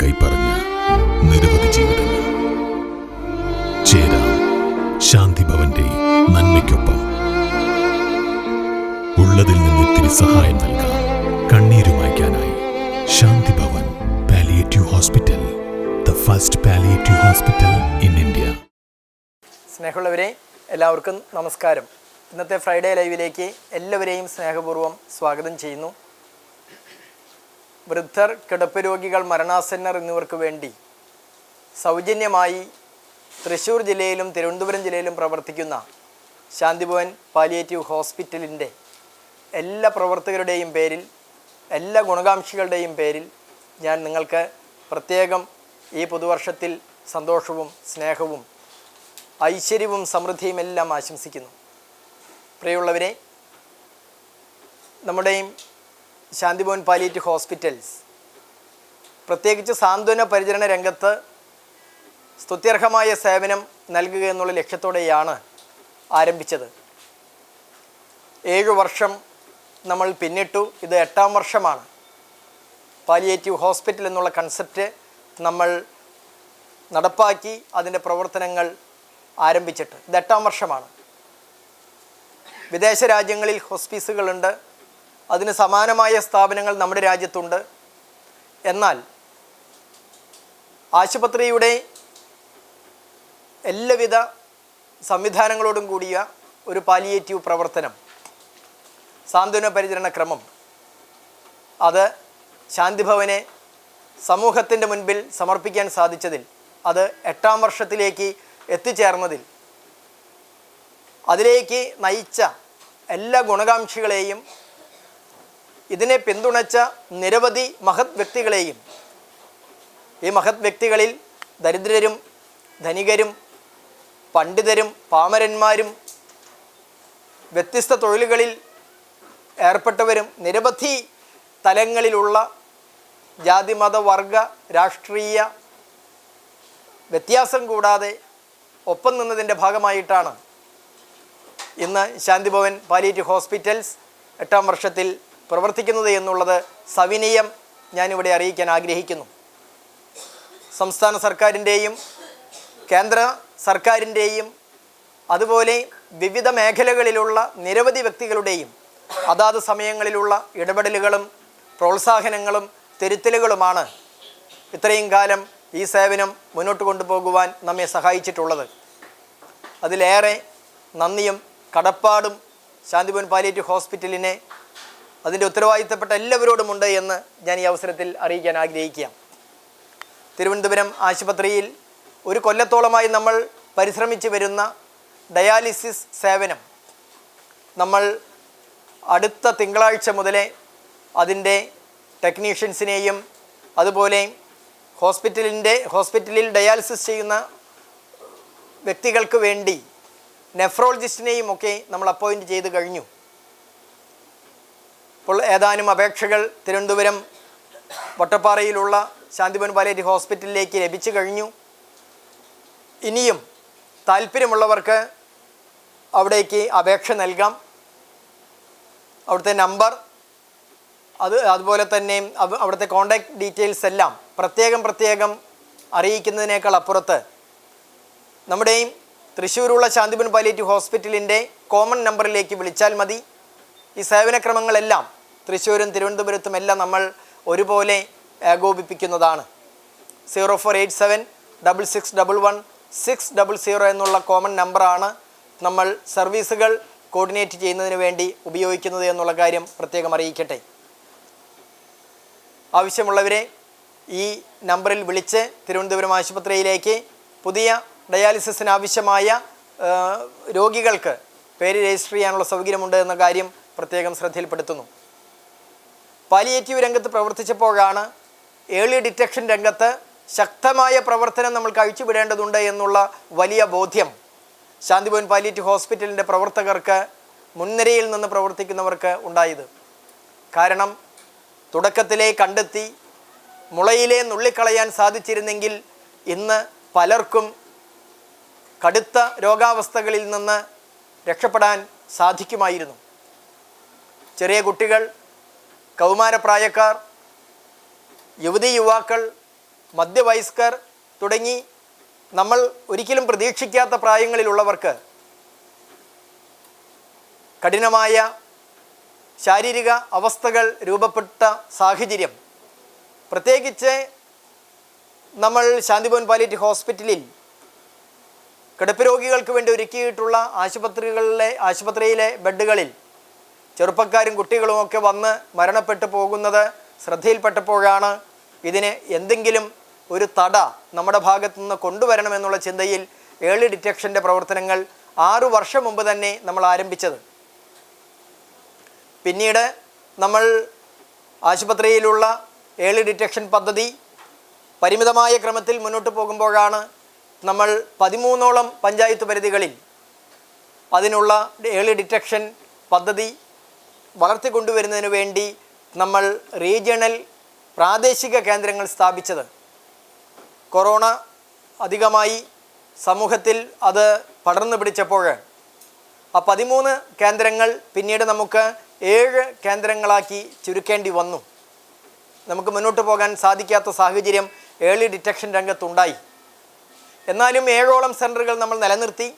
കൈപ്പറഞ്ഞ നിരവധി ജീവിതങ്ങൾ. ചേരാം ശാന്തി ഭവന്റെ നന്മയ്ക്കൊപ്പം. ഉള്ളതിൽ നിന്ന് ഇത്തിരി സഹായം നൽകാം. കണ്ണീര് മായ്ക്കാനായി Shanti Bhavan palliative hospital the first palliative hospital in India സ്നേഹമുള്ളവരെ എല്ലാവർക്കും നമസ്കാരം. ഇന്നത്തെ ഫ്രൈഡേ ലൈവിലേക്ക് എല്ലാവരെയും സ്നേഹപൂർവം സ്വാഗതം ചെയ്യുന്നു. വൃദ്ധർ കിടപ്പ് രോഗികൾ മരണാസന്നർ എന്നിവർക്ക് വേണ്ടി സൗജന്യമായി തൃശ്ശൂർ ജില്ലയിലും തിരുവനന്തപുരം ജില്ലയിലും പ്രവർത്തിക്കുന്ന ശാന്തിഭവൻ പാലിയേറ്റീവ് ഹോസ്പിറ്റലിന്റെ എല്ലാ പ്രവർത്തകരുടെയും പേരിൽ എല്ലാ ഗുണകാംക്ഷികളുടെയും പേരിൽ ഞാൻ നിങ്ങൾക്ക് പ്രത്യേകം ഈ പുതുവർഷത്തിൽ സന്തോഷവും സ്നേഹവും ഐശ്വര്യവും സമൃദ്ധിയും എല്ലാം ആശംസിക്കുന്നു. പ്രിയമുള്ളവരെ നമ്മുടെയും ശാന്തിഭവൻ പാലിയേറ്റീവ് ഹോസ്പിറ്റൽസ്. പ്രത്യേകിച്ച് സാന്ത്വന പരിചരണ രംഗത്ത് സ്തുത്യർഹമായ സേവനം നൽകുക എന്നുള്ള ലക്ഷ്യത്തോടെയാണ് ആരംഭിച്ചത്. ഏഴു വർഷം നമ്മൾ പിന്നിട്ടു. ഇത് എട്ടാം വർഷമാണ്. പാലിയേറ്റീവ് ഹോസ്പിറ്റൽ എന്നുള്ള കൺസെപ്റ്റ് നമ്മൾ നടപ്പാക്കി അതിന്റെ പ്രവർത്തനങ്ങൾ ആരംഭിച്ചിട്ട്. ഇത് എട്ടാം വർഷമാണ്. വിദേശ രാജ്യങ്ങളിൽ ഹോസ്പീസുകളുണ്ട്. അതിന് സമാനമായ സ്ഥാപനങ്ങൾ നമ്മുടെ രാജ്യത്തുണ്ട്. എന്നാൽ ആശുപത്രിയുടെ എല്ലാവിധ സംവിധാനങ്ങളോടും കൂടിയ ഒരു പാലിയേറ്റീവ് പ്രവർത്തനം സാന്ത്വന പരിചരണ ക്രമം അത് ശാന്തിഭവനെ സമൂഹത്തിന്റെ മുൻപിൽ സമർപ്പിക്കാൻ സാധിച്ചതിൽ അത് എട്ടാം വർഷത്തിലേക്ക് എത്തിച്ചേർന്നതിൽ അതിലേക്ക് നയിച്ച എല്ലാ ഗുണകാംക്ഷികളെയും ഇതിനെ പിന്തുണച്ച നിരവധി മഹത് വ്യക്തികളെയും ഈ മഹത് വ്യക്തികളിൽ ദരിദ്രരും ധനികരും പണ്ഡിതരും പാമരന്മാരും വ്യത്യസ്ത തൊഴിലുകളിൽ ഏർപ്പെട്ടവരും നിരവധി തലങ്ങളിലുള്ള ജാതി മത വർഗ രാഷ്ട്രീയ വ്യത്യാസം കൂടാതെ ഒപ്പം നിന്നതിന്റെ ഭാഗമായിട്ടാണ് ഇന്ന് ശാന്തിഭവൻ പാലിയേറ്റീവ് ഹോസ്പിറ്റൽസ് എട്ടാം വർഷത്തിൽ പ്രവർത്തിക്കുന്നത് എന്നുള്ളത് സവിനയം ഞാനിവിടെ അറിയിക്കാൻ ആഗ്രഹിക്കുന്നു. സംസ്ഥാന സർക്കാരിന്റെയും കേന്ദ്ര സർക്കാരിന്റെയും അതുപോലെ വിവിധ മേഖലകളിലുള്ള നിരവധി വ്യക്തികളുടെയും അതാത് സമയങ്ങളിലുള്ള ഇടപെടലുകളും പ്രോത്സാഹനങ്ങളും തിരുത്തലുകളുമാണ് ഇത്രയും കാലം ഈ സേവനം മുന്നോട്ട് കൊണ്ടുപോകുവാൻ നമ്മെ സഹായിച്ചിട്ടുള്ളത്. അതിലേറെ നന്ദിയും കടപ്പാടും ശാന്തിഭവൻ പാലിയേറ്റീവ് ഹോസ്പിറ്റലിനെ അതിന്റെ ഉത്തരവാദിത്തപ്പെട്ട എല്ലാവരോടും ഉണ്ട് എന്ന് ഞാൻ ഈ അവസരത്തിൽ അറിയിക്കാൻ ആഗ്രഹിക്കുക തിരുവനന്തപുരം ആശുപത്രിയിൽ ഒരു കൊല്ലത്തോളമായി നമ്മൾ പരിശ്രമിച്ചു വരുന്ന ഡയാലിസിസ് സേവനം നമ്മൾ അടുത്ത തിങ്കളാഴ്ച മുതലേ അതിന്റെ ടെക്നീഷ്യൻസിനെയും അതുപോലെ ഹോസ്പിറ്റലിന്റെ ഹോസ്പിറ്റലിൽ ഡയാലിസിസ് ചെയ്യുന്ന വ്യക്തികൾക്ക് വേണ്ടി നെഫ്രോളജിസ്റ്റിനെയും ഒക്കെ നമ്മൾ അപ്പോയിന്റ് ചെയ്ത് കഴിഞ്ഞു. ഇപ്പോൾ ഏതാനും അപേക്ഷകൾ തിരുവനന്തപുരം വട്ടപ്പാറയിലുള്ള ശാന്തിപൻ പാലേറ്റ് ഹോസ്പിറ്റലിലേക്ക് ലഭിച്ചു കഴിഞ്ഞു. ഇനിയും താല്പര്യമുള്ളവർക്ക് അവിടേക്ക് അപേക്ഷ നൽകാം. അവിടുത്തെ നമ്പർ അത് അതുപോലെ തന്നെ അവ- അവിടുത്തെ കോണ്ടാക്ട് ഡീറ്റെയിൽസ് എല്ലാം പ്രത്യേകം പ്രത്യേകം അറിയിക്കുന്നതിനേക്കാൾ അപ്പുറത്ത് നമ്മുടെയും തൃശ്ശൂരുള്ള ശാന്തിപുൻ പാലിയേറ്റീവ് ഹോസ്പിറ്റലിന്റെ കോമൺ നമ്പറിലേക്ക് വിളിച്ചാൽ മതി. ഈ സേവനക്രമങ്ങളെല്ലാം തൃശ്ശൂരും തിരുവനന്തപുരത്തും എല്ലാം നമ്മൾ ഒരുപോലെ ഏകോപിപ്പിക്കുന്നതാണ് zero four eight seven double six double one six double zero എന്നുള്ള കോമൺ നമ്പറാണ് നമ്മൾ സർവീസുകൾ കോർഡിനേറ്റ് ചെയ്യുന്നതിന് വേണ്ടി ഉപയോഗിക്കുന്നത് എന്നുള്ള കാര്യം പ്രത്യേകം അറിയിക്കട്ടെ. ആവശ്യമുള്ളവരെ ഈ നമ്പറിൽ വിളിച്ച് തിരുവനന്തപുരം ആശുപത്രിയിലേക്ക് പുതിയ ഡയാലിസിസിന് ആവശ്യമായ രോഗികൾക്ക് പേര് രജിസ്റ്റർ ചെയ്യാനുള്ള സൗകര്യമുണ്ട് എന്ന കാര്യം പ്രത്യേകം ശ്രദ്ധയിൽപ്പെടുത്തുന്നു. പാലിയേറ്റീവ് രംഗത്ത് പ്രവർത്തിച്ചപ്പോഴാണ് ഏർലി ഡിറ്റക്ഷൻ രംഗത്ത് ശക്തമായ പ്രവർത്തനം നമ്മൾ കഴിച്ചുവിടേണ്ടതുണ്ട് എന്നുള്ള വലിയ ബോധ്യം. ശാന്തിഭവൻ പാലിയേറ്റീവ് ഹോസ്പിറ്റലിന്റെ പ്രവർത്തകർക്ക് മുൻനിരയിൽ നിന്ന് പ്രവർത്തിക്കുന്നവർക്ക് ഉണ്ടായത്. കാരണം തുടക്കത്തിലെ കണ്ടെത്തി മുളയിലെ നുള്ളിക്കളയാൻ സാധിച്ചിരുന്നെങ്കിൽ ഇന്ന് പലർക്കും കടുത്ത രോഗാവസ്ഥകളിൽ നിന്ന് രക്ഷപ്പെടാൻ സാധിക്കുമായിരുന്നു. ചെറിയ കുട്ടികൾ കൗമാരപ്രായക്കാർ യുവതി യുവാക്കൾ മധ്യവയസ്കർ തുടങ്ങി നമ്മൾ ഒരിക്കലും പ്രതീക്ഷിക്കാത്ത പ്രായങ്ങളിലുള്ളവർക്ക് കഠിനമായ ശാരീരിക അവസ്ഥകൾ രൂപപ്പെട്ട സാഹചര്യം. പ്രത്യേകിച്ച് നമ്മൾ ശാന്തിഭവൻ പാലിറ്റി ഹോസ്പിറ്റലിൽ കിടപ്പ് രോഗികൾക്ക് വേണ്ടി ഒരുക്കിയിട്ടുള്ള ആശുപത്രികളിലെ ആശുപത്രിയിലെ ബെഡുകളിൽ ചെറുപ്പക്കാരും കുട്ടികളും ഒക്കെ വന്ന് മരണപ്പെട്ടു പോകുന്നത് ശ്രദ്ധയിൽപ്പെട്ടപ്പോഴാണ്. ഇതിന് എന്തെങ്കിലും ഒരു തട നമ്മുടെ ഭാഗത്തു നിന്ന് കൊണ്ടുവരണമെന്നുള്ള ചിന്തയിൽ ഏർലി ഡിറ്റക്ഷന്റെ പ്രവർത്തനങ്ങൾ ആറു വർഷം മുമ്പ് തന്നെ നമ്മൾ ആരംഭിച്ചത്. പിന്നീട് നമ്മൾ ആശുപത്രിയിലുള്ള ഏർലി ഡിറ്റക്ഷൻ പദ്ധതി പരിമിതമായ ക്രമത്തിൽ മുന്നോട്ട് പോകുമ്പോഴാണ് നമ്മൾ പതിമൂന്നോളം പഞ്ചായത്ത് പരിധികളിൽ അതിനുള്ള ഏർലി ഡിറ്റക്ഷൻ പദ്ധതി വളർത്തിക്കൊണ്ടുവരുന്നതിന് വേണ്ടി നമ്മൾ റീജിയണൽ പ്രാദേശിക കേന്ദ്രങ്ങൾ സ്ഥാപിച്ചത്. കൊറോണ അധികമായി സമൂഹത്തിൽ അത് പടർന്നു പിടിച്ചപ്പോൾ. ആ പതിമൂന്ന് കേന്ദ്രങ്ങൾ പിന്നീട് നമുക്ക് ഏഴ് കേന്ദ്രങ്ങളാക്കി ചുരുക്കേണ്ടി വന്നു. നമുക്ക് മുന്നോട്ട് പോകാൻ സാധിക്കാത്ത സാഹചര്യം ഏർലി ഡിറ്റക്ഷൻ രംഗത്തുണ്ടായി. എന്നാലും ഏഴോളം സെന്ററുകൾ നമ്മൾ നിലനിർത്തി.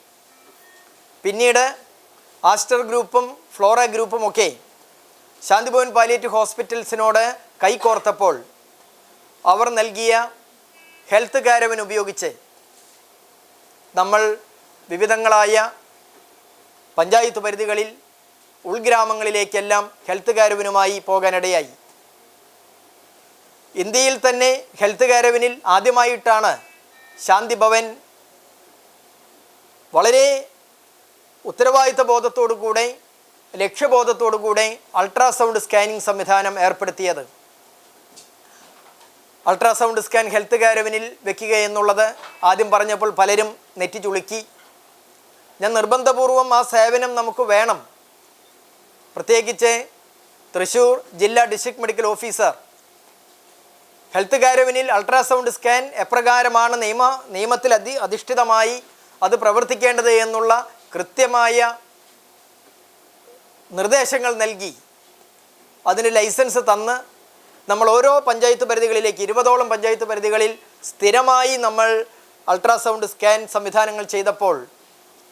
പിന്നീട് ആസ്റ്റർ ഗ്രൂപ്പും ഫ്ലോറ ഗ്രൂപ്പും ഒക്കെ ശാന്തിഭവൻ പാലിയേറ്റീവ് ഹോസ്പിറ്റൽസിനോട് കൈകോർത്തപ്പോൾ അവർ നൽകിയ ഹെൽത്ത് കാരവൻ ഉപയോഗിച്ച് നമ്മൾ വിവിധങ്ങളായ പഞ്ചായത്ത് പരിധികളിൽ ഉൾഗ്രാമങ്ങളിലേക്കെല്ലാം ഹെൽത്ത് കാരവനുമായി പോകാനിടയായി. ഇന്ത്യയിൽ തന്നെ ഹെൽത്ത് കാരവനിൽ ആദ്യമായിട്ടാണ് ശാന്തിഭവൻ വളരെ ഉത്തരവാദിത്ത ബോധത്തോടു കൂടെ ലക്ഷ്യബോധത്തോടു കൂടെ അൾട്രാസൗണ്ട് സ്കാനിംഗ് സംവിധാനം ഏർപ്പെടുത്തിയത്. അൾട്രാസൗണ്ട് സ്കാൻ ഹെൽത്ത് കാരവനിൽ വെക്കുക എന്നുള്ളത് ആദ്യം പറഞ്ഞപ്പോൾ പലരും നെറ്റി ചുളുക്കി ഞാൻ നിർബന്ധപൂർവം ആ സേവനം നമുക്ക് വേണം. പ്രത്യേകിച്ച് തൃശ്ശൂർ ജില്ലാ ഡിസ്ട്രിക്ട് മെഡിക്കൽ ഓഫീസർ. ഹെൽത്ത് കാരവനിൽ അൾട്രാസൗണ്ട് സ്കാൻ എപ്രകാരമാണ് നിയമ നിയമത്തിൽ അധി അധിഷ്ഠിതമായി അത് പ്രവർത്തിക്കേണ്ടത് എന്നുള്ള കൃത്യമായ നിർദ്ദേശങ്ങൾ നൽകി. അതിന് ലൈസൻസ് തന്ന് നമ്മൾ ഓരോ പഞ്ചായത്ത് പരിധികളിലേക്ക് ഇരുപതോളം പഞ്ചായത്ത് പരിധികളിൽ സ്ഥിരമായി നമ്മൾ അൾട്രാസൗണ്ട് സ്കാൻ സംവിധാനങ്ങൾ ചെയ്തപ്പോൾ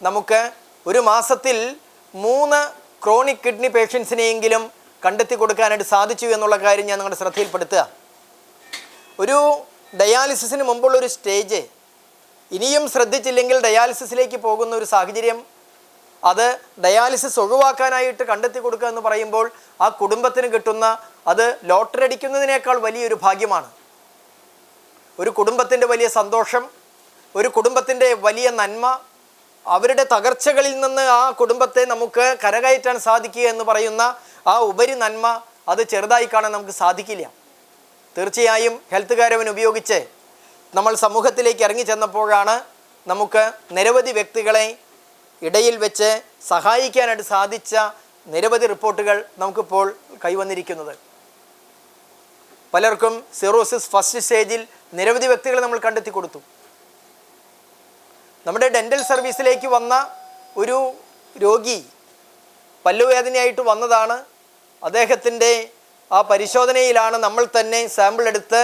നമുക്ക് ഒരു മാസത്തിൽ മൂന്ന് ക്രോണിക് കിഡ്നി പേഷ്യൻസിനെയെങ്കിലും കണ്ടെത്തി കൊടുക്കാനായിട്ട് സാധിച്ചു എന്നുള്ള കാര്യം ഞാൻ നിങ്ങളുടെ ശ്രദ്ധയിൽപ്പെടുത്തുക. ഒരു ഡയാലിസിസിന് മുമ്പുള്ളൊരു സ്റ്റേജ് ഇനിയും ശ്രദ്ധിച്ചില്ലെങ്കിൽ ഡയാലിസിസിലേക്ക് പോകുന്ന ഒരു സാഹചര്യം അത് ഡയാലിസിസ് ഒഴിവാക്കാനായിട്ട് കണ്ടെത്തി കൊടുക്കുക എന്ന് പറയുമ്പോൾ ആ കുടുംബത്തിന് കിട്ടുന്ന അത് ലോട്ടറി അടിക്കുന്നതിനേക്കാൾ വലിയൊരു ഭാഗ്യമാണ്. ഒരു കുടുംബത്തിന്റെ വലിയ സന്തോഷം ഒരു കുടുംബത്തിന്റെ വലിയ നന്മ അവരുടെ തകർച്ചകളിൽ നിന്ന് ആ കുടുംബത്തെ നമുക്ക് കരകയറ്റാൻ സാധിക്കുക എന്ന് പറയുന്ന ആ ഉപരി നന്മ അത് ചെറുതായി കാണാൻ നമുക്ക് സാധിക്കില്ല. തീർച്ചയായും ഹെൽത്ത് കാരവൻ ഉപയോഗിച്ച് നമ്മൾ സമൂഹത്തിലേക്ക് ഇറങ്ങി ചെന്നപ്പോഴാണ് നമുക്ക് നിരവധി വ്യക്തികളെ ഇടയിൽ വെച്ച് സഹായിക്കാനായിട്ട് സാധിച്ച നിരവധി റിപ്പോർട്ടുകൾ നമുക്കിപ്പോൾ കൈവന്നിരിക്കുന്നത്. പലർക്കും സിറോസിസ് ഫസ്റ്റ് സ്റ്റേജിൽ നിരവധി വ്യക്തികളെ നമ്മൾ കണ്ടെത്തി കൊടുത്തു. നമ്മുടെ ഡെന്റൽ സർവീസിലേക്ക് വന്ന ഒരു രോഗി പല്ലുവേദനയായിട്ട് വന്നതാണ്. അദ്ദേഹത്തിന്റെ ആ പരിശോധനയിലാണ് നമ്മൾ തന്നെ സാമ്പിൾ എടുത്ത്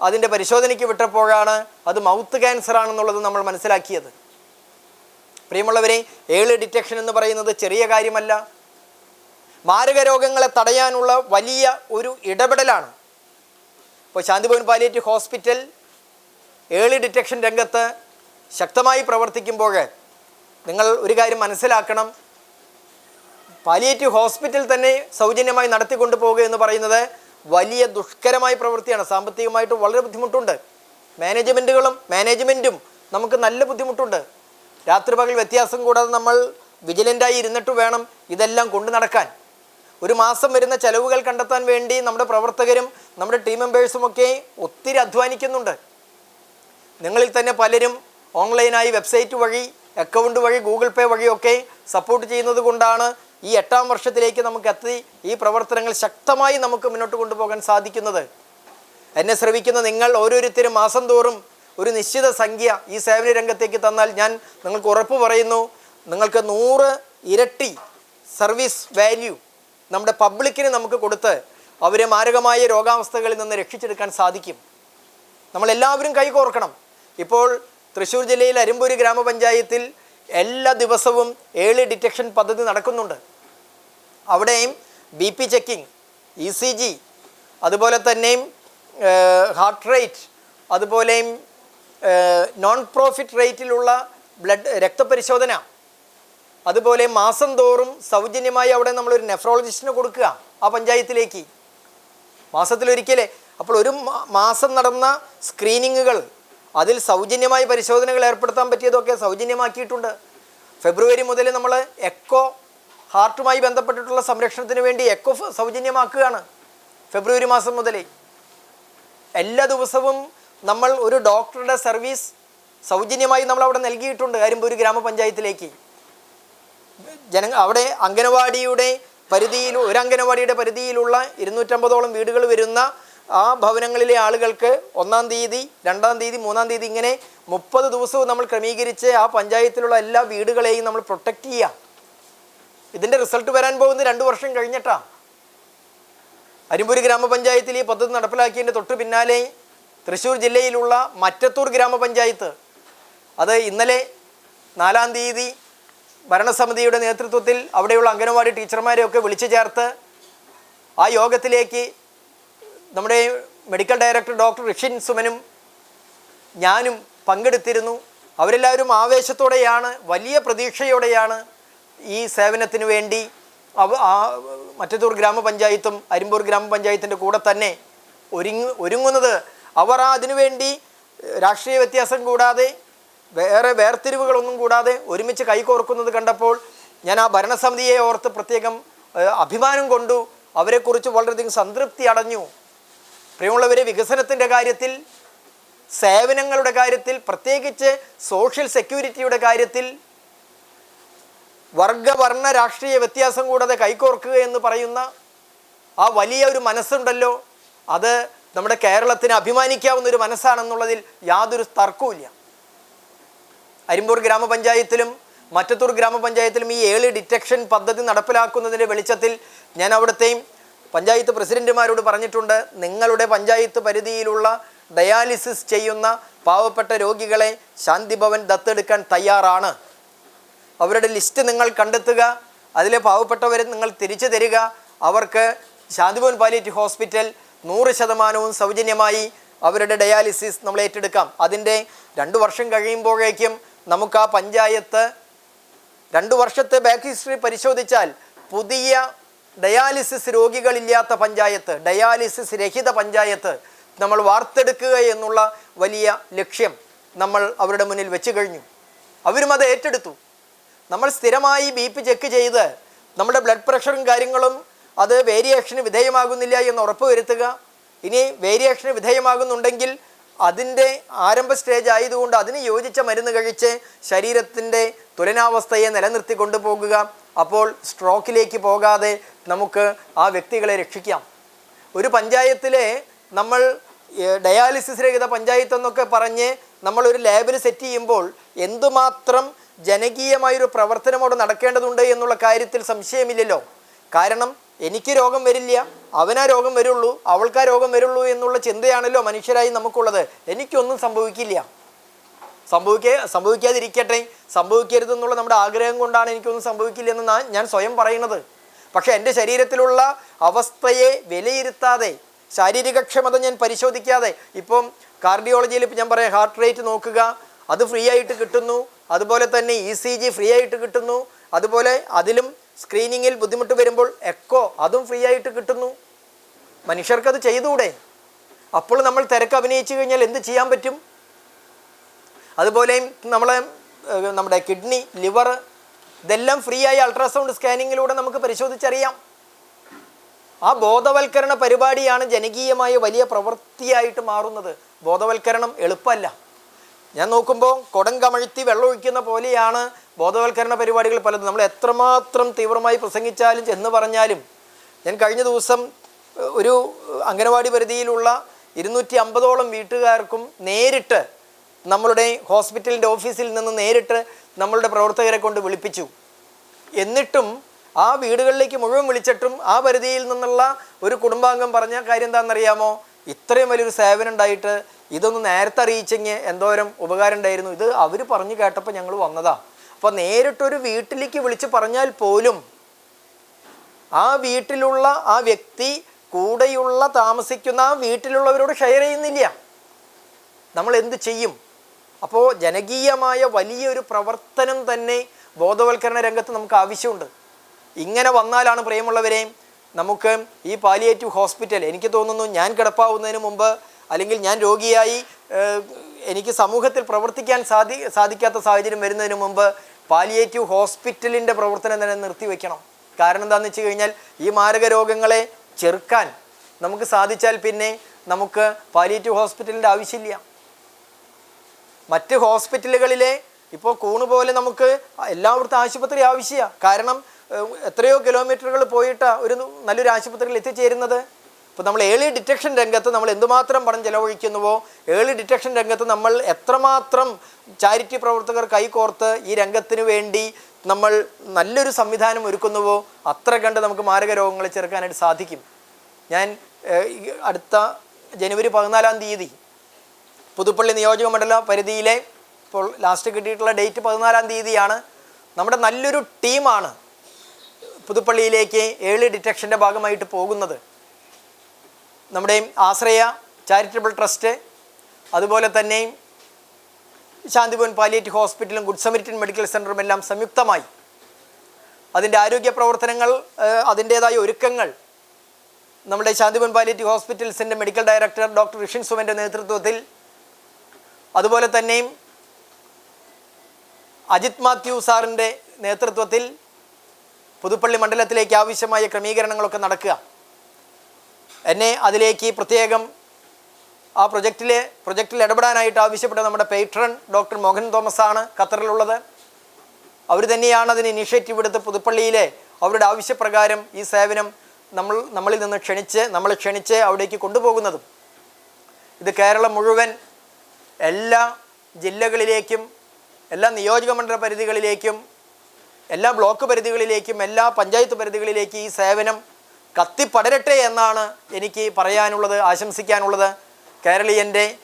അതിന്റെ പരിശോധനയ്ക്ക് വിട്ടപ്പോഴാണ് അത് മൗത്ത് ക്യാൻസർ ആണെന്നുള്ളത് നമ്മൾ മനസ്സിലാക്കിയത്. പ്രിയമുള്ളവരെ ഏൾ ഡിറ്റക്ഷൻ എന്ന് പറയുന്നത് ചെറിയ കാര്യമല്ല. മാരക രോഗങ്ങളെ തടയാനുള്ള വലിയ ഒരു ഇടപെടലാണ്. ഇപ്പോൾ Shanthibhavan palliative hospital early detection രംഗത്ത് ശക്തമായി പ്രവർത്തിക്കുമ്പോൾ നിങ്ങൾ ഒരു കാര്യം മനസ്സിലാക്കണം. പാലിയേറ്റീവ് ഹോസ്പിറ്റൽ തന്നെ സൗജന്യമായി നടത്തിക്കൊണ്ടു പോവുക എന്ന് പറയുന്നത് വലിയ ദുഷ്കരമായ പ്രവൃത്തിയാണ്. സാമ്പത്തികമായിട്ട് വളരെ ബുദ്ധിമുട്ടുണ്ട്. മാനേജ്മെന്റുകളും മാനേജ്മെന്റും നമുക്ക് നല്ല ബുദ്ധിമുട്ടുണ്ട്. രാത്രി പകൽ വ്യത്യാസം കൂടാതെ നമ്മൾ വിജിലന്റായി ഇരുന്നിട്ട് വേണം ഇതെല്ലാം കൊണ്ടു നടക്കാൻ. ഒരു മാസം വരുന്ന ചെലവുകൾ കണ്ടെത്താൻ വേണ്ടി നമ്മുടെ പ്രവർത്തകരും നമ്മുടെ ടീം മെമ്പേഴ്സും ഒക്കെ ഒത്തിരി അധ്വാനിക്കുന്നുണ്ട്. നിങ്ങളിൽ തന്നെ പലരും ഓൺലൈനായി വെബ്സൈറ്റ് വഴി അക്കൗണ്ട് വഴി ഗൂഗിൾ പേ വഴിയൊക്കെ സപ്പോർട്ട് ചെയ്യുന്നത് കൊണ്ടാണ് ഈ എട്ടാം വർഷത്തിലേക്ക് നമുക്ക് എത്തി ഈ പ്രവർത്തനങ്ങൾ ശക്തമായി നമുക്ക് മുന്നോട്ട് കൊണ്ടുപോകാൻ സാധിക്കുന്നത്. എന്നെ ശ്രമിക്കുന്ന നിങ്ങൾ ഓരോരുത്തരും മാസം തോറും ഒരു നിശ്ചിത സംഖ്യ ഈ സേവന രംഗത്തേക്ക് തന്നാൽ ഞാൻ നിങ്ങൾക്ക് ഉറപ്പ് പറയുന്നു നിങ്ങൾക്ക് നൂറ് ഇരട്ടി സർവീസ് വാല്യൂ നമ്മുടെ പബ്ലിക്കിന് നമുക്ക് കൊടുത്ത് അവരെ മാരകമായ രോഗാവസ്ഥകളിൽ നിന്ന് രക്ഷിച്ചെടുക്കാൻ സാധിക്കും. നമ്മളെല്ലാവരും കൈകോർക്കണം. ഇപ്പോൾ തൃശ്ശൂർ ജില്ലയിൽ അരിമ്പൂരി ഗ്രാമപഞ്ചായത്തിൽ എല്ലാ ദിവസവും ഏളി ഡിറ്റക്ഷൻ പദ്ധതി നടക്കുന്നുണ്ട്. അവിടെയും B P checking E C G അതുപോലെ തന്നെയും ഹാർട്ട് റേറ്റ് അതുപോലെയും നോൺ പ്രോഫിറ്റ് റേറ്റിലുള്ള ബ്ലഡ് രക്തപരിശോധന. അതുപോലെ മാസം തോറും സൗജന്യമായി അവിടെ നമ്മളൊരു നെഫ്രോളജിസ്റ്റിന് കൊടുക്കുക ആ പഞ്ചായത്തിലേക്ക്. മാസത്തിലൊരിക്കലേ. അപ്പോൾ ഒരു മാസം നടന്ന സ്ക്രീനിങ്ങുകൾ അതിൽ സൗജന്യമായി പരിശോധനകൾ ഏർപ്പെടുത്താൻ പറ്റിയതൊക്കെ സൗജന്യമാക്കിയിട്ടുണ്ട്. ഫെബ്രുവരി മുതൽ നമ്മൾ എക്കോ ഹാർട്ടുമായി ബന്ധപ്പെട്ടിട്ടുള്ള സംരക്ഷണത്തിന് വേണ്ടി എക്കോ സൗജന്യമാക്കുകയാണ്. ഫെബ്രുവരി മാസം മുതലേ. എല്ലാ ദിവസവും നമ്മൾ ഒരു ഡോക്ടറുടെ സർവീസ് സൗജന്യമായി നമ്മൾ അവിടെ നൽകിയിട്ടുണ്ട് അരിമ്പൂര് ഗ്രാമപഞ്ചായത്തിലേക്ക്. ജന അവിടെ അംഗനവാടിയുടെ പരിധിയിൽ ഒരു അംഗനവാടിയുടെ പരിധിയിലുള്ള ഇരുന്നൂറ്റമ്പതോളം വീടുകൾ വരുന്ന ആ ഭവനങ്ങളിലെ ആളുകൾക്ക് ഒന്നാം തീയതി രണ്ടാം തീയതി മൂന്നാം തീയതി ഇങ്ങനെ മുപ്പത് ദിവസവും നമ്മൾ ക്രമീകരിച്ച് ആ പഞ്ചായത്തിലുള്ള എല്ലാ വീടുകളെയും നമ്മൾ പ്രൊട്ടക്റ്റ് ചെയ്യുക ഇതിന്റെ റിസൾട്ട് വരാൻ പോകുന്നത് രണ്ട് വർഷം കഴിഞ്ഞിട്ടാണ് അരിമ്പൂർ ഗ്രാമപഞ്ചായത്തിൽ ഈ പദ്ധതി നടപ്പിലാക്കിയതിന്റെ തൊട്ട് പിന്നാലെ തൃശ്ശൂർ ജില്ലയിലുള്ള മറ്റത്തൂർ ഗ്രാമപഞ്ചായത്ത് അത് ഇന്നലെ നാലാം തീയതി ഭരണസമിതിയുടെ നേതൃത്വത്തിൽ അവിടെയുള്ള അംഗനവാടി ടീച്ചർമാരെയൊക്കെ വിളിച്ചു ചേർത്ത് ആ യോഗത്തിലേക്ക് നമ്മുടെ മെഡിക്കൽ ഡയറക്ടർ ഡോക്ടർ ഋഷിൻ സുമനും ഞാനും പങ്കെടുത്തിരുന്നു. അവരെല്ലാവരും ആവേശത്തോടെയാണ് വലിയ പ്രതീക്ഷയോടെയാണ് ഈ സേവനത്തിന് വേണ്ടി മറ്റത്തൂർ ഗ്രാമപഞ്ചായത്തും അരിമ്പൂർ ഗ്രാമപഞ്ചായത്തിന്റെ കൂടെ തന്നെ ഒരുങ്ങ ഒരുങ്ങുന്നത്. അവർ അതിനുവേണ്ടി രാഷ്ട്രീയ വ്യത്യാസം കൂടാതെ വേറെ വേർതിരിവുകളൊന്നും കൂടാതെ ഒരുമിച്ച് കൈകോർക്കുന്നത് കണ്ടപ്പോൾ ഞാൻ ആ ഭരണസമിതിയെ ഓർത്ത് പ്രത്യേകം അഭിമാനം കൊണ്ടു അവരെക്കുറിച്ച് വളരെയധികം സംതൃപ്തി അടഞ്ഞു. പ്രിയമുള്ളവരെ വികസനത്തിന്റെ കാര്യത്തിൽ സേവനങ്ങളുടെ കാര്യത്തിൽ പ്രത്യേകിച്ച് സോഷ്യൽ സെക്യൂരിറ്റിയുടെ കാര്യത്തിൽ വർഗവർണ രാഷ്ട്രീയ വ്യത്യാസം കൂടാതെ കൈകോർക്കുക എന്ന് പറയുന്ന ആ വലിയ ഒരു മനസ്സുണ്ടല്ലോ. അത് നമ്മുടെ കേരളത്തിന് അഭിമാനിക്കാവുന്ന ഒരു മനസ്സാണെന്നുള്ളതിൽ യാതൊരു തർക്കവുമില്ല. അരിമ്പൂർ ഗ്രാമപഞ്ചായത്തിലും മറ്റത്തൂർ ഗ്രാമപഞ്ചായത്തിലും ഈ ഏളി ഡിറ്റക്ഷൻ പദ്ധതി നടപ്പിലാക്കുന്നതിന്റെ വെളിച്ചത്തിൽ ഞാൻ അവിടുത്തെയും പഞ്ചായത്ത് പ്രസിഡന്റുമാരോട് പറഞ്ഞിട്ടുണ്ട് നിങ്ങളുടെ പഞ്ചായത്ത് പരിധിയിലുള്ള ഡയാലിസിസ് ചെയ്യുന്ന പാവപ്പെട്ട രോഗികളെ ശാന്തിഭവൻ ദത്തെടുക്കാൻ തയ്യാറാണ്. അവരുടെ ലിസ്റ്റ് നിങ്ങൾ കണ്ടെത്തുക അതിലെ പാവപ്പെട്ടവരെ നിങ്ങൾ തിരിച്ചു തരിക അവർക്ക് ശാന്തിഭവൻ പാലിയേറ്റീവ് ഹോസ്പിറ്റൽ നൂറ് ശതമാനവും സൗജന്യമായി അവരുടെ ഡയാലിസിസ് നമ്മൾ ഏറ്റെടുക്കാം. അതിന്റെ രണ്ട് വർഷം കഴിയുമ്പോഴേക്കും നമുക്ക് ആ പഞ്ചായത്ത് രണ്ട് വർഷത്തെ ബാക്ക് ഹിസ്റ്ററി പരിശോധിച്ചാൽ പുതിയ ഡയാലിസിസ് രോഗികളില്ലാത്ത പഞ്ചായത്ത് ഡയാലിസിസ് രഹിത പഞ്ചായത്ത് നമ്മൾ വാർത്തെടുക്കുക എന്നുള്ള വലിയ ലക്ഷ്യം നമ്മൾ അവരുടെ മുന്നിൽ വെച്ച് കഴിഞ്ഞു. അവരും അത് ഏറ്റെടുത്തു. നമ്മൾ സ്ഥിരമായി ബി പി ചെക്ക് ചെയ്ത് നമ്മുടെ ബ്ലഡ് പ്രഷറും കാര്യങ്ങളും അത് വേരിയേഷന് വിധേയമാകുന്നില്ല എന്ന് ഉറപ്പുവരുത്തുക ഇനി വേരിയേഷന് വിധേയമാകുന്നുണ്ടെങ്കിൽ അതിന്റെ ആരംഭ സ്റ്റേജ് ആയതുകൊണ്ട് അതിന് യോജിച്ച മരുന്ന് കഴിച്ച് ശരീരത്തിന്റെ തുലനാവസ്ഥയെ നിലനിർത്തി കൊണ്ടുപോകുക. അപ്പോൾ സ്ട്രോക്കിലേക്ക് പോകാതെ നമുക്ക് ആ വ്യക്തികളെ രക്ഷിക്കാം. ഒരു പഞ്ചായത്തിലെ നമ്മൾ ഡയാലിസിസ് രഹിത പഞ്ചായത്ത് എന്നൊക്കെ പറഞ്ഞ് നമ്മളൊരു ലാബിൽ സെറ്റ് ചെയ്യുമ്പോൾ എന്തുമാത്രം ജനകീയമായൊരു പ്രവർത്തനം അവിടെ നടക്കേണ്ടതുണ്ട് എന്നുള്ള കാര്യത്തിൽ സംശയമില്ലല്ലോ. കാരണം എനിക്ക് രോഗം വരില്ല. അവനാ രോഗം വരുള്ളൂ. അവൾക്കാ രോഗം വരുള്ളൂ എന്നുള്ള ചിന്തയാണല്ലോ മനുഷ്യരായി നമുക്കുള്ളത്. എനിക്കൊന്നും സംഭവിക്കില്ല. സംഭവിക്ക സംഭവിക്കാതിരിക്കട്ടെ. സംഭവിക്കരുതെന്നുള്ള നമ്മുടെ ആഗ്രഹം കൊണ്ടാണ് എനിക്കൊന്നും സംഭവിക്കില്ല എന്ന് ഞാൻ സ്വയം പറയുന്നത്. പക്ഷേ എന്റെ ശരീരത്തിലുള്ള അവസ്ഥയെ വിലയിരുത്താതെ ശാരീരികക്ഷമത ഞാൻ പരിശോധിക്കാതെ ഇപ്പം കാർഡിയോളജിയിൽ ഇപ്പം ഞാൻ പറയാം ഹാർട്ട് റേറ്റ് നോക്കുക അത് ഫ്രീ ആയിട്ട് കിട്ടുന്നു. അതുപോലെ തന്നെ ഇ സി ജി ഫ്രീ ആയിട്ട് കിട്ടുന്നു. അതുപോലെ അതിലും സ്ക്രീനിങ്ങിൽ ബുദ്ധിമുട്ട് വരുമ്പോൾ എക്കോ അതും ഫ്രീ ആയിട്ട് കിട്ടുന്നു. മനുഷ്യർക്കത് ചെയ്തുകൂടെ? അപ്പോൾ നമ്മൾ തിരക്ക് അഭിനയിച്ചു കഴിഞ്ഞാൽ എന്ത് ചെയ്യാൻ പറ്റും? അതുപോലെ നമ്മളെ നമ്മുടെ കിഡ്നി ലിവർ ഇതെല്ലാം ഫ്രീ ആയി അൾട്രാസൗണ്ട് സ്കാനിങ്ങിലൂടെ നമുക്ക് പരിശോധിച്ചറിയാം. ആ ബോധവൽക്കരണ പരിപാടിയാണ് ജനകീയമായ വലിയ പ്രവൃത്തിയായിട്ട് മാറുന്നത്. ബോധവൽക്കരണം എളുപ്പമല്ല. ഞാൻ നോക്കുമ്പോൾ കൊടം കമഴ്ത്തി വെള്ളമൊഴിക്കുന്ന പോലെയാണ് ബോധവൽക്കരണ പരിപാടികൾ പലതും. നമ്മൾ എത്രമാത്രം തീവ്രമായി പ്രസംഗിച്ചാലും എന്ന് പറഞ്ഞാലും ഞാൻ കഴിഞ്ഞ ദിവസം ഒരു അംഗനവാടി പരിധിയിലുള്ള ഇരുന്നൂറ്റി അമ്പതോളം വീട്ടുകാർക്കും നേരിട്ട് നമ്മളുടെ ഹോസ്പിറ്റലിന്റെ ഓഫീസിൽ നിന്ന് നേരിട്ട് നമ്മളുടെ പ്രവർത്തകരെ കൊണ്ട് വിളിപ്പിച്ചു. എന്നിട്ടും ആ വീടുകളിലേക്ക് മുഴുവൻ വിളിച്ചിട്ടും ആ പരിധിയിൽ നിന്നുള്ള ഒരു കുടുംബാംഗം പറഞ്ഞ കാര്യം എന്താണെന്നറിയാമോ? ഇത്രയും വലിയൊരു സേവനം ഉണ്ടായിട്ട് ഇതൊന്ന് നേരത്തെ അറിയിച്ചെങ്കിൽ എന്തോരം ഉപകാരം ഉണ്ടായിരുന്നു. ഇത് അവർ പറഞ്ഞു കേട്ടപ്പോൾ ഞങ്ങൾ വന്നതാ. അപ്പോൾ നേരിട്ടൊരു വീട്ടിലേക്ക് വിളിച്ച് പറഞ്ഞാൽ പോലും ആ വീട്ടിലുള്ള ആ വ്യക്തി കൂടെയുള്ള താമസിക്കുന്ന ആ വീട്ടിലുള്ളവരോട് ഷെയർ ചെയ്യുന്നില്ല. നമ്മൾ എന്ത് ചെയ്യും? അപ്പോൾ ജനകീയമായ വലിയൊരു പ്രവർത്തനം തന്നെ ബോധവൽക്കരണ രംഗത്ത് നമുക്ക് ആവശ്യമുണ്ട്. ഇങ്ങനെ വന്നാലാണ് പ്രിയമുള്ളവരെ നമുക്ക് ഈ പാലിയേറ്റീവ് ഹോസ്പിറ്റൽ എനിക്ക് തോന്നുന്നു ഞാൻ കിടപ്പാവുന്നതിന് മുമ്പ് അല്ലെങ്കിൽ ഞാൻ രോഗിയായി എനിക്ക് സമൂഹത്തിൽ പ്രവർത്തിക്കാൻ സാധി സാധിക്കാത്ത സാഹചര്യം വരുന്നതിന് മുമ്പ് പാലിയേറ്റീവ് ഹോസ്പിറ്റലിന്റെ പ്രവർത്തനം തന്നെ നിർത്തിവെക്കണം. കാരണം എന്താണെന്ന് വെച്ച് കഴിഞ്ഞാൽ ഈ മാരക രോഗങ്ങളെ ചെറുക്കാൻ നമുക്ക് സാധിച്ചാൽ പിന്നെ നമുക്ക് പാലിയേറ്റീവ് ഹോസ്പിറ്റലിന്റെ ആവശ്യമില്ല. മറ്റ് ഹോസ്പിറ്റലുകളിലെ ഇപ്പോൾ കൂണ് പോലെ നമുക്ക് എല്ലായിടത്തും ആശുപത്രി ആവശ്യമാണ്. കാരണം എത്രയോ കിലോമീറ്ററുകൾ പോയിട്ട് ഒരു നല്ലൊരു ആശുപത്രിയിൽ എത്തിച്ചേരുന്നത് ഇപ്പോൾ നമ്മൾ ഏർലി ഡിറ്റക്ഷൻ രംഗത്ത് നമ്മൾ എന്തുമാത്രം പണം ചെലവഴിക്കുന്നുവോ ഏർലി ഡിറ്റക്ഷൻ രംഗത്ത് നമ്മൾ എത്രമാത്രം ചാരിറ്റി പ്രവർത്തകർ കൈകോർത്ത് ഈ രംഗത്തിന് വേണ്ടി നമ്മൾ നല്ലൊരു സംവിധാനം ഒരുക്കുന്നുവോ അത്ര കണ്ട് നമുക്ക് മാരക രോഗങ്ങളെ ചെറുക്കാനായിട്ട് സാധിക്കും. ഞാൻ അടുത്ത ജനുവരി പതിനാലാം തീയതി പുതുപ്പള്ളി നിയോജക മണ്ഡല പരിധിയിലെ ഇപ്പോൾ ലാസ്റ്റ് കിട്ടിയിട്ടുള്ള ഡേറ്റ് പതിനാലാം തീയതിയാണ്. നമ്മുടെ നല്ലൊരു ടീമാണ് പുതുപ്പള്ളിയിലേക്ക് ഏർലി ഡിറ്റക്ഷന്റെ ഭാഗമായിട്ട് പോകുന്നത്. നമ്മുടെ ആശ്രയ ചാരിറ്റബിൾ ട്രസ്റ്റ് അതുപോലെ തന്നെ ശാന്തിഭവൻ പാലിയേറ്റ് ഹോസ്പിറ്റലും ഗുഡ് സമരിറ്റൻ മെഡിക്കൽ സെന്ററും എല്ലാം സംയുക്തമായി അതിന്റെ ആരോഗ്യ പ്രവർത്തനങ്ങൾ അതിന്റേതായ ഒരുക്കങ്ങൾ നമ്മുടെ ശാന്തിഭവൻ പാലിയേറ്റ് ഹോസ്പിറ്റൽസിന്റെ മെഡിക്കൽ ഡയറക്ടർ ഡോക്ടർ ഋഷിൻ സുമന്റെ നേതൃത്വത്തിൽ അതുപോലെ തന്നെയും അജിത് മാത്യു സാറിന്റെ നേതൃത്വത്തിൽ പുതുപ്പള്ളി മണ്ഡലത്തിലേക്ക് ആവശ്യമായ ക്രമീകരണങ്ങളൊക്കെ നടക്കുക. എന്നെ അതിലേക്ക് പ്രത്യേകം ആ പ്രൊജക്റ്റിലെ പ്രൊജക്റ്റിൽ ഇടപെടാനായിട്ട് ആവശ്യപ്പെട്ട നമ്മുടെ പേട്രൺ ഡോക്ടർ മോഹൻ തോമസ് ആണ് ഖത്തറിലുള്ളത്. അവർ തന്നെയാണ് അതിന് ഇനിഷ്യേറ്റീവ് എടുത്ത് പുതുപ്പള്ളിയിലെ അവരുടെ ആവശ്യപ്രകാരം ഈ സേവനം നമ്മൾ നമ്മളിൽ നിന്ന് ക്ഷണിച്ച് നമ്മൾ ക്ഷണിച്ച് അവിടേക്ക് കൊണ്ടുപോകുന്നതും. ഇത് കേരളം മുഴുവൻ എല്ലാ ജില്ലകളിലേക്കും എല്ലാ നിയോജക മണ്ഡല പരിധികളിലേക്കും എല്ലാ ബ്ലോക്ക് പരിധികളിലേക്കും എല്ലാ പഞ്ചായത്ത് പരിധികളിലേക്കും ഈ സേവനം കത്തിപ്പടരട്ടെ എന്നാണ് എനിക്ക് പറയാനുള്ളത് ആശംസിക്കാനുള്ളത്. കേരളീയന്റെ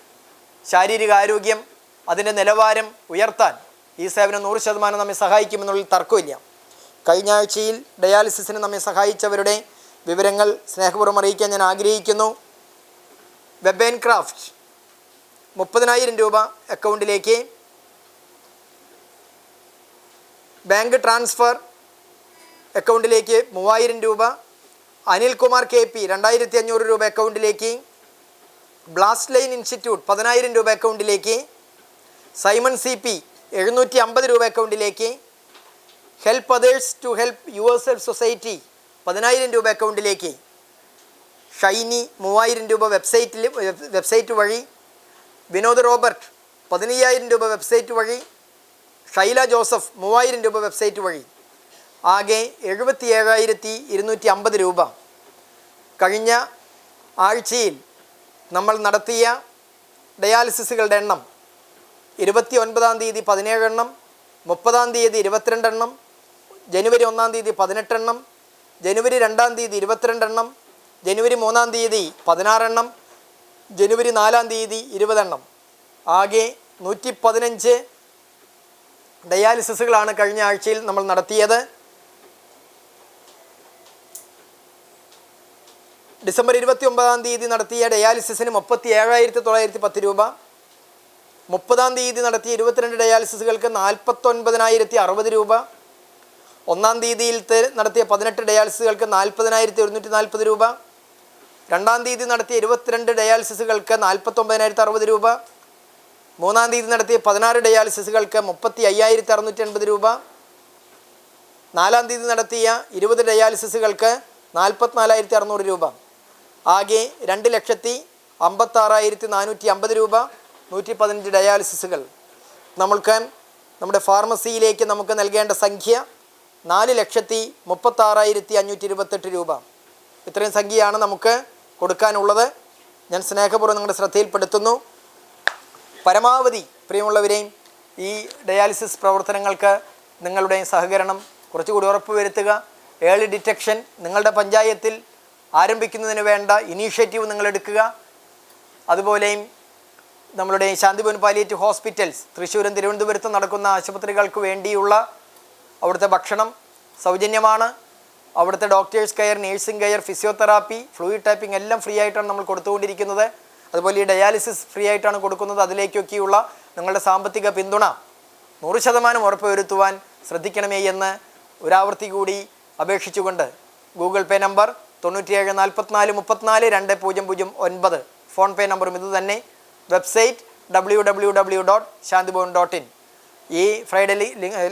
ശാരീരികാരോഗ്യം അതിന്റെ നിലവാരം ഉയർത്താൻ ഈ സേവനം നൂറ് ശതമാനം നമ്മെ സഹായിക്കുമെന്നുള്ളിൽ തർക്കമില്ല. കഴിഞ്ഞ ആഴ്ചയിൽ ഡയാലിസിസിന് നമ്മെ സഹായിച്ചവരുടെ വിവരങ്ങൾ സ്നേഹപൂർവം അറിയിക്കാൻ ഞാൻ ആഗ്രഹിക്കുന്നു. വെബ് ആൻഡ് ക്രാഫ്റ്റ് മുപ്പതിനായിരം രൂപ അക്കൗണ്ടിലേക്ക്. ബാങ്ക് ട്രാൻസ്ഫർ അക്കൗണ്ടിലേക്ക് മൂവായിരം രൂപ. അനിൽകുമാർ കെ പി രണ്ടായിരത്തി അഞ്ഞൂറ് രൂപ അക്കൗണ്ടിലേക്ക് ബ്ലാസ്റ്റ് ലൈൻ ഇൻസ്റ്റിറ്റ്യൂട്ട് പതിനായിരം രൂപ അക്കൗണ്ടിലേക്ക് സൈമൺ സി പി എഴുന്നൂറ്റി അമ്പത് രൂപ അക്കൗണ്ടിലേക്ക് help others to help yourself society പതിനായിരം രൂപ അക്കൗണ്ടിലേക്ക് ഷൈനി മൂവായിരം രൂപ വെബ്സൈറ്റിൽ വെബ്സൈറ്റ് വഴി വിനോദ് റോബർട്ട് പതിനയ്യായിരം രൂപ വെബ്സൈറ്റ് വഴി ഷൈല ജോസഫ് മൂവായിരം രൂപ വെബ്സൈറ്റ് വഴി. ആകെ എഴുപത്തി ഏഴായിരത്തി ഇരുന്നൂറ്റി അമ്പത് രൂപ. കഴിഞ്ഞ ആഴ്ചയിൽ നമ്മൾ നടത്തിയ ഡയാലിസിസുകളുടെ എണ്ണം ഇരുപത്തി ഒൻപതാം തീയതി പതിനേഴെണ്ണം മുപ്പതാം തീയതി ഇരുപത്തിരണ്ടെണ്ണം ജനുവരി ഒന്നാം തീയതി പതിനെട്ടെണ്ണം ജനുവരി രണ്ടാം തീയതി ഇരുപത്തിരണ്ടെണ്ണം ജനുവരി മൂന്നാം തീയതി പതിനാറെണ്ണം ജനുവരി നാലാം തീയതി ഇരുപതെണ്ണം. ആകെ നൂറ്റി പതിനഞ്ച് ഡയാലിസിസുകളാണ് കഴിഞ്ഞ ആഴ്ചയിൽ നമ്മൾ നടത്തിയത്. ഡിസംബർ ഇരുപത്തി ഒമ്പതാം തീയതി നടത്തിയ ഡയാലിസിസിന് മുപ്പത്തി ഏഴായിരത്തി തൊള്ളായിരത്തി പത്ത് രൂപ. മുപ്പതാം തീയതി നടത്തിയ ഇരുപത്തിരണ്ട് ഡയാലിസിസുകൾക്ക് നാൽപ്പത്തൊൻപതിനായിരത്തി അറുപത് രൂപ. ഒന്നാം തീയതിയിൽ നടത്തിയ പതിനെട്ട് ഡയാലിസിസുകൾക്ക് നാൽപ്പതിനായിരത്തി ഒരുന്നൂറ്റി നാൽപ്പത് രൂപ. രണ്ടാം തീയതി നടത്തിയ ഇരുപത്തിരണ്ട് ഡയാലിസിസുകൾക്ക് നാൽപ്പത്തൊമ്പതിനായിരത്തി അറുപത് രൂപ. മൂന്നാം തീയതി നടത്തിയ പതിനാറ് ഡയാലിസിസുകൾക്ക് മുപ്പത്തി അയ്യായിരത്തി അറുന്നൂറ്റി എൺപത് രൂപ. നാലാം തീയതി നടത്തിയ ഇരുപത് ഡയാലിസിസുകൾക്ക് നാൽപ്പത്തിനാലായിരത്തി അറുന്നൂറ് രൂപ. ആകെ രണ്ട് ലക്ഷത്തി അമ്പത്താറായിരത്തി നാനൂറ്റി അമ്പത് രൂപ നൂറ്റി പതിനഞ്ച് ഡയാലിസിസുകൾ. നമ്മൾക്ക് നമ്മുടെ ഫാർമസിയിലേക്ക് നമുക്ക് നൽകേണ്ട സംഖ്യ നാല് ലക്ഷത്തി മുപ്പത്താറായിരത്തി അഞ്ഞൂറ്റി ഇരുപത്തെട്ട് രൂപ. ഇത്രയും സംഖ്യയാണ് നമുക്ക് കൊടുക്കാനുള്ളത്. ഞാൻ സ്നേഹപൂർവം നിങ്ങളുടെ ശ്രദ്ധയിൽപ്പെടുത്തുന്നു. പരമാവധി പ്രിയമുള്ളവരെയും ഈ ഡയാലിസിസ് പ്രവർത്തനങ്ങൾക്ക് നിങ്ങളുടെയും സഹകരണം കുറച്ചുകൂടി ഉറപ്പുവരുത്തുക. ഏർലി ഡിറ്റക്ഷൻ നിങ്ങളുടെ പഞ്ചായത്തിൽ ആരംഭിക്കുന്നതിന് വേണ്ട ഇനീഷ്യേറ്റീവ് നിങ്ങൾ എടുക്കുക. അതുപോലെയും നമ്മളുടെ ശാന്തിപുൻ പാലിയേറ്റീവ് ഹോസ്പിറ്റൽസ് തൃശ്ശൂരും തിരുവനന്തപുരത്തും നടക്കുന്ന ആശുപത്രികൾക്ക് വേണ്ടിയുള്ള അവിടുത്തെ ഭക്ഷണം സൗജന്യമാണ്. അവിടുത്തെ doctors care nursing care physiotherapy fluid typing എല്ലാം ഫ്രീ ആയിട്ടാണ് നമ്മൾ കൊടുത്തുകൊണ്ടിരിക്കുന്നത്. അതുപോലെ ഈ ഡയാലിസിസ് ഫ്രീ ആയിട്ടാണ് കൊടുക്കുന്നത്. അതിലേക്കൊക്കെയുള്ള നിങ്ങളുടെ സാമ്പത്തിക പിന്തുണ നൂറ് ശതമാനം ഉറപ്പുവരുത്തുവാൻ ശ്രദ്ധിക്കണമേ എന്ന് ഒരാവർത്തി കൂടി അപേക്ഷിച്ചുകൊണ്ട് ഗൂഗിൾ പേ നമ്പർ തൊണ്ണൂറ്റിയേഴ് നാൽപ്പത്തിനാല് മുപ്പത്തിനാല് രണ്ട് പൂജ്യം പൂജ്യം ഒൻപത്. ഫോൺ പേ നമ്പറും ഇത് തന്നെ. Website W W W dot Shanthibhavan dot in ഈ ഫ്രൈഡേ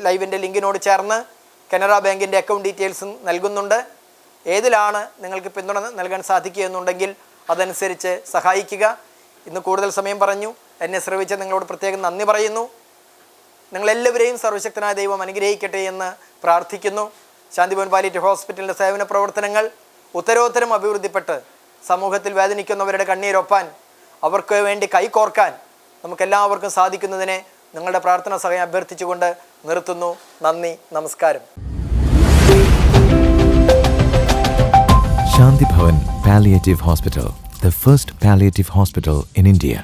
ലൈവിന്റെ ലിങ്കിനോട് ചേർന്ന് കനറ ബാങ്കിന്റെ അക്കൗണ്ട് ഡീറ്റെയിൽസും നൽകുന്നുണ്ട്. ഏതിലാണ് നിങ്ങൾക്ക് പിന്തുണ നൽകാൻ സാധിക്കുക എന്നുണ്ടെങ്കിൽ അതനുസരിച്ച് സഹായിക്കുക. ഇന്ന് കൂടുതൽ സമയം പറഞ്ഞു. എന്നെ ശ്രമിച്ച നിങ്ങളോട് പ്രത്യേകം നന്ദി പറയുന്നു. നിങ്ങളെല്ലാവരെയും സർവശക്തനായ ദൈവം അനുഗ്രഹിക്കട്ടെ എന്ന് പ്രാർത്ഥിക്കുന്നു. ശാന്തിഭവൻ പാലിറ്റി ഹോസ്പിറ്റലിന്റെ സേവന പ്രവർത്തനങ്ങൾ ഉത്തരോത്തരം അഭിവൃദ്ധിപ്പെട്ട് സമൂഹത്തിൽ വേദനിക്കുന്നവരുടെ കണ്ണീരൊപ്പാൻ അവർക്ക് വേണ്ടി കൈകോർക്കാൻ നമുക്കെല്ലാവർക്കും സാധിക്കുന്നതിനെ നിങ്ങളുടെ പ്രാർത്ഥന സഹായം അഭ്യർത്ഥിച്ചുകൊണ്ട് നിർത്തുന്നു നന്ദി നമസ്കാരം Shanthi Bhavan palliative hospital the first palliative hospital in India.